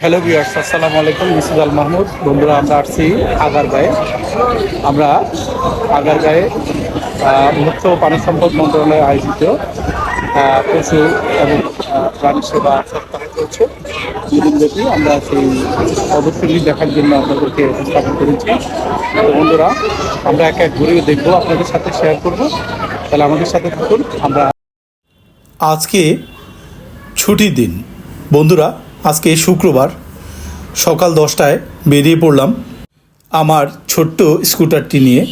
Hello viewers আসসালামু আলাইকুম মিসুদ আল মাহমুদ বন্ধুরা, আমরা আসছি আগারগাঁয়ে আমরা আগারগাঁয়ে ও পানি সম্পদ মন্ত্রণালয়ে আয়োজিত পশু এবং প্রাণী সেবা সপ্তাহ চলছে। দুদিনব্যাপী আমরা সেই প্রদর্শনী দেখার জন্য আপনাদেরকে উপস্থাপন করেছি। তো বন্ধুরা, আমরা এক এক ঘুরে দেখব, আপনাদের সাথে শেয়ার করব। তাহলে আমাদের সাথে থাকুন, আমরা আজকে ছুটির দিন। বন্ধুরা, আজকে শুক্রবার, সকাল দশটায় বেরিয়ে পড়লাম আমার ছোট্ট স্কুটারটি নিয়ে।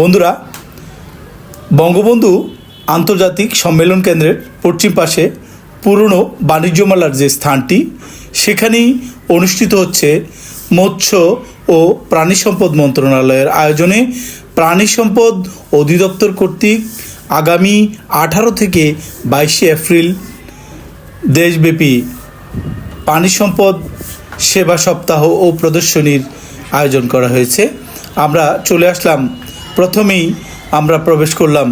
বন্ধুরা, বঙ্গবন্ধু আন্তর্জাতিক সম্মেলন কেন্দ্রের পশ্চিম পাশে পুরনো বাণিজ্য মেলার যে স্থানটি, সেখানেই অনুষ্ঠিত হচ্ছে মৎস্য ও প্রাণী সম্পদ মন্ত্রণালয়ের আয়োজনে প্রাণী সম্পদ অধিদপ্তর কর্তৃক আগামী আঠারো থেকে বাইশে এপ্রিল দেশব্যাপী পানি সম্পদ সেবা সপ্তাহ ও প্রদর্শনীর আয়োজন করা হয়েছে। আমরা চলে আসলাম। প্রথমেই আমরা প্রবেশ করলাম।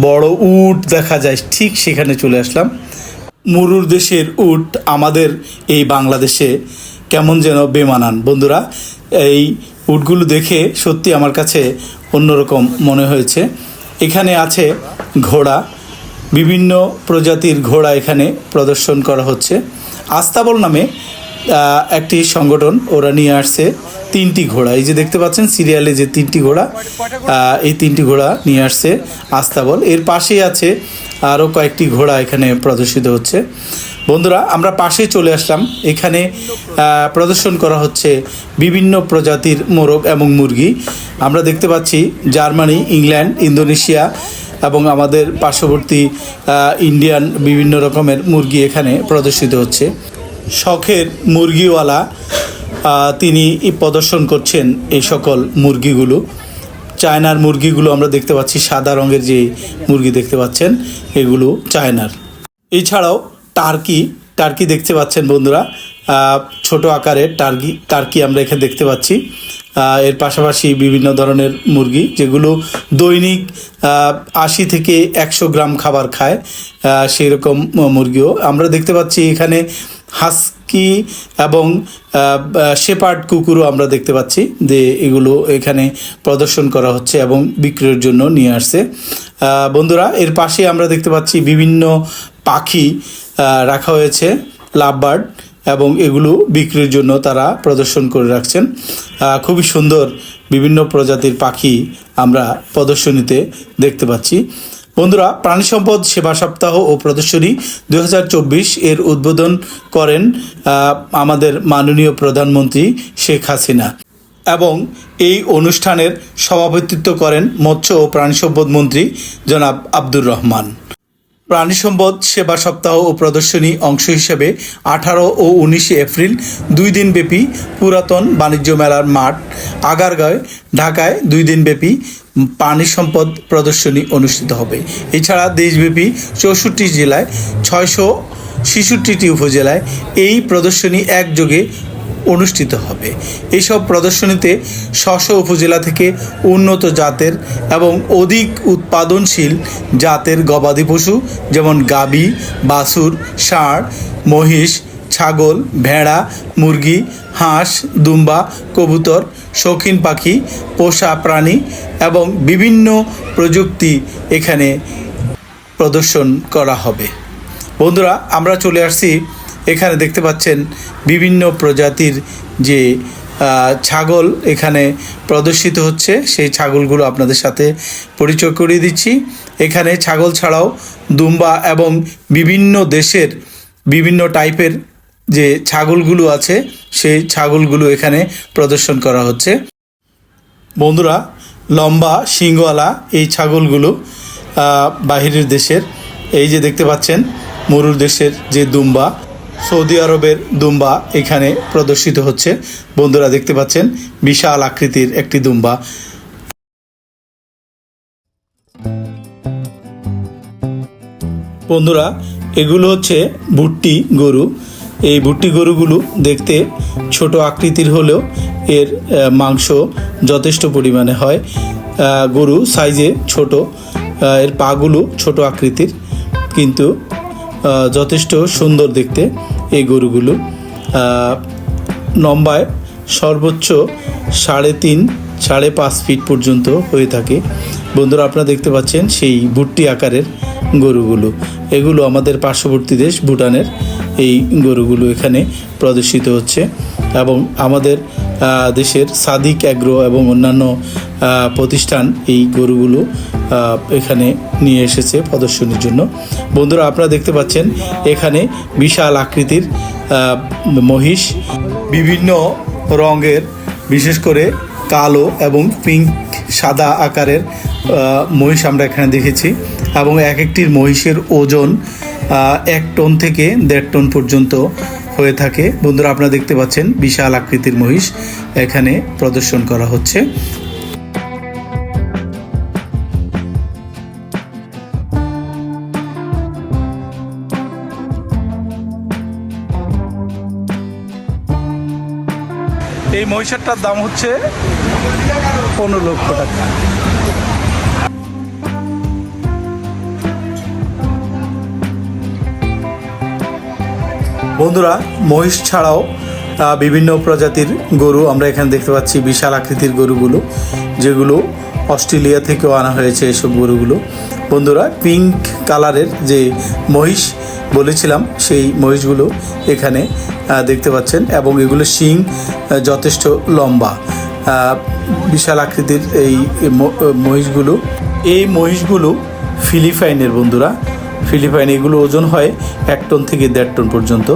বড় উট দেখা যায়, ঠিক সেখানে চলে আসলাম। মুরুর দেশের উট আমাদের এই বাংলাদেশে কেমন যেন বেমানান। বন্ধুরা, এই উটগুলো দেখে সত্যি আমার কাছে অন্যরকম মনে হয়েছে। এখানে আছে ঘোড়া। বিভিন্ন প্রজাতির ঘোড়া এখানে প্রদর্শন করা হচ্ছে। আস্তাবল নামে একটি সংগঠন ওরা নিয়ে আসছে। তিনটি ঘোড়া। এই যে দেখতে পাচ্ছেন, সিরিয়ালে যে তিনটি ঘোড়া এই তিনটি ঘোড়া নিয়ে আসছে আস্তাবল। এর পাশেই আছে আরও কয়েকটি ঘোড়া এখানে প্রদর্শিত হচ্ছে। বন্ধুরা, আমরা পাশে চলে আসলাম। এখানে প্রদর্শন করা হচ্ছে বিভিন্ন প্রজাতির মোরগ এবং মুরগি। আমরা দেখতে পাচ্ছি জার্মানি, ইংল্যান্ড, ইন্দোনেশিয়া এবং আমাদের পার্শ্ববর্তী ইন্ডিয়ান বিভিন্ন রকমের মুরগি এখানে প্রদর্শিত হচ্ছে। শখের মুরগিওয়ালা তিনি প্রদর্শন করছেন এই সকল মুরগিগুলো। চায়নার মুরগিগুলো আমরা দেখতে পাচ্ছি, সাদা রঙের যে মুরগি দেখতে পাচ্ছেন, এগুলো চায়নার। এছাড়াও টার্কি টার্কি দেখতে পাচ্ছেন বন্ধুরা ছোট আকারের টার্কি টার্কি আমরা এখানে দেখতে পাচ্ছি। এর পাশাপাশি বিভিন্ন ধরনের মুরগি, যেগুলো দৈনিক আশি থেকে একশো গ্রাম খাবার খায় সেই রকম মুরগিও আমরা দেখতে পাচ্ছি। এখানে হাস্কি এবং শেপার্ড কুকুরও আমরা দেখতে পাচ্ছি যে এগুলো এখানে প্রদর্শন করা হচ্ছে এবং বিক্রয়ের জন্য নিয়ে আসছে। বন্ধুরা, এর পাশে আমরা দেখতে পাচ্ছি বিভিন্ন পাখি রাখা হয়েছে, লাভবার্ড, এবং এগুলো বিক্রির জন্য তারা প্রদর্শন করে রাখছেন। খুবই সুন্দর বিভিন্ন প্রজাতির পাখি আমরা প্রদর্শনীতে দেখতে পাচ্ছি। বন্ধুরা, প্রাণী সম্পদ সেবা সপ্তাহ ও প্রদর্শনী দু হাজার চব্বিশ এর উদ্বোধন করেন আমাদের মাননীয় প্রধানমন্ত্রী শেখ হাসিনা। এবং এই অনুষ্ঠানের সভাপতিত্ব করেন মৎস্য ও প্রাণী সম্পদ মন্ত্রী জনাব আব্দুর রহমান। প্রাণী সম্পদ, সেবা সপ্তাহ ও প্রদর্শনী অংশ হিসেবে আঠারো ও উনিশে এপ্রিল দুই দিনব্যাপী পুরাতন বাণিজ্য মেলার মাঠ আগারগাঁয় ঢাকায় দুই দিনব্যাপী পানি সম্পদ প্রদর্শনী অনুষ্ঠিত হবে। এছাড়া দেশব্যাপী চৌষট্টি জেলায় ছয়শো ছেষট্টিটি উপজেলায় এই প্রদর্শনী একযোগে অনুষ্ঠিত হবে। এইসব প্রদর্শনীতে স্ব উপজেলা থেকে উন্নত জাতের এবং অধিক উৎপাদনশীল জাতের গবাদি পশু, যেমন গাবি, বাছুর, ষাঁড়, মহিষ, ছাগল, ভেড়া, মুরগি, হাঁস, দুম্বা, কবুতর, শৌখিন পাখি, পোষা প্রাণী এবং বিভিন্ন প্রযুক্তি এখানে প্রদর্শন করা হবে। বন্ধুরা, আমরা চলে আসছি এখানে দেখতে পাচ্ছেন বিভিন্ন প্রজাতির যে ছাগল এখানে প্রদর্শিত হচ্ছে। সেই ছাগলগুলো আপনাদের সাথে পরিচয় করিয়ে দিচ্ছি। এখানে ছাগল ছাড়াও দুম্বা এবং বিভিন্ন দেশের বিভিন্ন টাইপের যে ছাগলগুলো আছে, সেই ছাগলগুলো এখানে প্রদর্শন করা হচ্ছে। বন্ধুরা, লম্বা, শিংওয়ালা এই ছাগলগুলো বাহিরের দেশের। এই যে দেখতে পাচ্ছেন, মরুর দেশের যে দুম্বা সৌদি আরবের দুম্বা এখানে প্রদর্শিত হচ্ছে। বন্ধুরা দেখতে পাচ্ছেন, বিশাল আকৃতির একটি দুম্বা। বন্ধুরা, এগুলো হচ্ছে ভুট্টি গরু। এই ভুট্টি গরুগুলো দেখতে ছোট আকৃতির হলেও এর মাংস যথেষ্ট পরিমাণে হয়। গরু সাইজে ছোট এর পাগুলো ছোট আকৃতির। কিন্তু যথেষ্ট সুন্দর দেখতে এই গরুগুলো। লম্বায় সর্বোচ্চ সাড়ে তিন, সাড়ে পাঁচ ফিট পর্যন্ত হয়ে থাকে। বন্ধুরা, আপনারা দেখতে পাচ্ছেন সেই ভুট্টি আকারের গরুগুলো। এগুলো আমাদের পার্শ্ববর্তী দেশ ভুটানের এই গরুগুলো এখানে প্রদর্শিত হচ্ছে এবং আমাদের দেশের সাদিক অ্যাগ্রো এবং অন্যান্য প্রতিষ্ঠান এই গরুগুলো এখানে নিয়ে এসেছে প্রদর্শনীর জন্য। বন্ধুরা, আপনারা দেখতে পাচ্ছেন, এখানে বিশাল আকৃতির মহিষ। বিভিন্ন রঙের, বিশেষ করে কালো এবং পিঙ্ক, সাদা আকারের মহিষ আমরা এখানে দেখেছি এবং এক একটির মহিষের ওজন এক টন থেকে দেড় টন পর্যন্ত হয়ে থাকে। বন্ধুরা, আপনারা দেখতে পাচ্ছেন বিশাল আকৃতির মহিষ এখানে প্রদর্শন করা হচ্ছে। এই মহিষারটার দাম হচ্ছে পনেরো লক্ষ টাকা। বন্ধুরা, মহিষ ছাড়াও বিভিন্ন প্রজাতির গরু আমরা এখানে দেখতে পাচ্ছি, বিশাল আকৃতির গরুগুলো, যেগুলো অস্ট্রেলিয়া থেকেও আনা হয়েছে এসব গরুগুলো। বন্ধুরা পিঙ্ক কালারের যে মহিষ বলেছিলাম, সেই মহিষগুলো এখানে দেখতে পাচ্ছেন এবং এগুলো শিং যথেষ্ট লম্বা। বিশাল আকৃতির এই মহিষগুলো। এই মহিষগুলো ফিলিপাইনের বন্ধুরা। ফিলিপাইন, এগুলো ওজন হয় এক টন থেকে দেড় টন পর্যন্ত।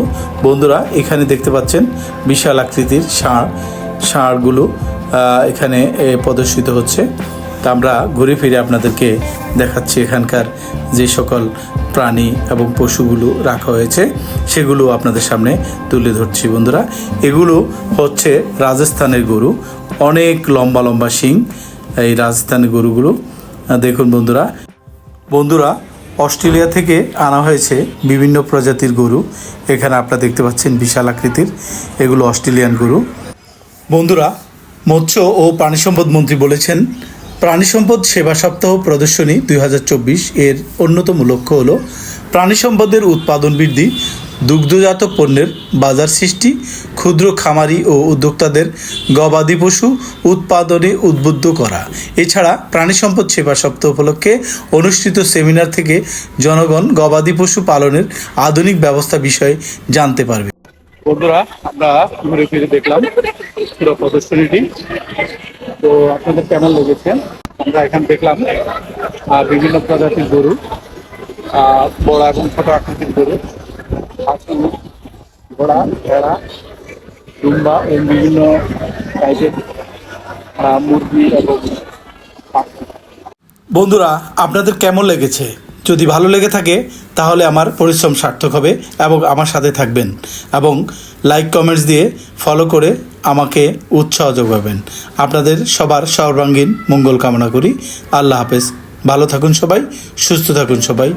বন্ধুরা, এখানে দেখতে পাচ্ছেন বিশাল আকৃতির ষাঁড়। ষাঁড়গুলো এখানে প্রদর্শিত হচ্ছে। তা আমরা ঘুরে ফিরে আপনাদেরকে দেখাচ্ছি এখানকার যে সকল প্রাণী এবং পশুগুলো রাখা হয়েছে, সেগুলো আপনাদের সামনে তুলে ধরছি বন্ধুরা। এগুলো হচ্ছে রাজস্থানের গরু, অনেক লম্বা লম্বা শিং, এই রাজস্থানের গরুগুলো। দেখুন বন্ধুরা। বন্ধুরা, অস্ট্রেলিয়া থেকে আনা হয়েছে বিভিন্ন প্রজাতির গরু। এখানে আপনারা দেখতে পাচ্ছেন বিশাল আকৃতির। এগুলো অস্ট্রেলিয়ান গরু। বন্ধুরা, মৎস্য ও প্রাণী সম্পদ মন্ত্রী বলেছেন প্রাণী সম্পদ সেবা সপ্তাহ প্রদর্শনী দুই হাজার চব্বিশ এর অন্যতম লক্ষ্য হল প্রাণী সম্পদের উৎপাদন বৃদ্ধি দুগ্ধজাত পণ্যের বাজার সৃষ্টি, ক্ষুদ্র খামারি ও উদ্যোক্তাদের গবাদি পশু উৎপাদনে উদ্বুদ্ধ করা। এছাড়া প্রাণী সম্পদ সেবা সপ্তাহ উপলক্ষে অনুষ্ঠিত সেমিনার থেকে জনগণ গবাদি পশু পালনের আধুনিক ব্যবস্থা বিষয়ে জানতে পারবে। বন্ধুরা, আমরা ঘুরে ফিরে দেখলাম পুরো প্রদর্শনীটি। তো আপনাদের কেমন লেগেছে, আমরা এখানে দেখলাম বিভিন্ন প্রজাতির গরু বড় এবং ছোট আকৃতির গরু হাসি ঘোড়া, ভেড়া ডুম্বা এবং বিভিন্ন টাইপের মুরগি এবং বন্ধুরা, আপনাদের কেমন লেগেছে? যদি ভালো লেগে থাকে, তাহলে আমার পরিশ্রম সার্থক হবে এবং আমার সাথে থাকবেন। এবং লাইক কমেন্টস দিয়ে ফলো করে আমাকে উৎসাহ যোগাবেন। আপনাদের সবার সর্বাঙ্গীন মঙ্গল কামনা করি। আল্লাহ হাফেজ। ভালো থাকুন সবাই, সুস্থ থাকুন সবাই।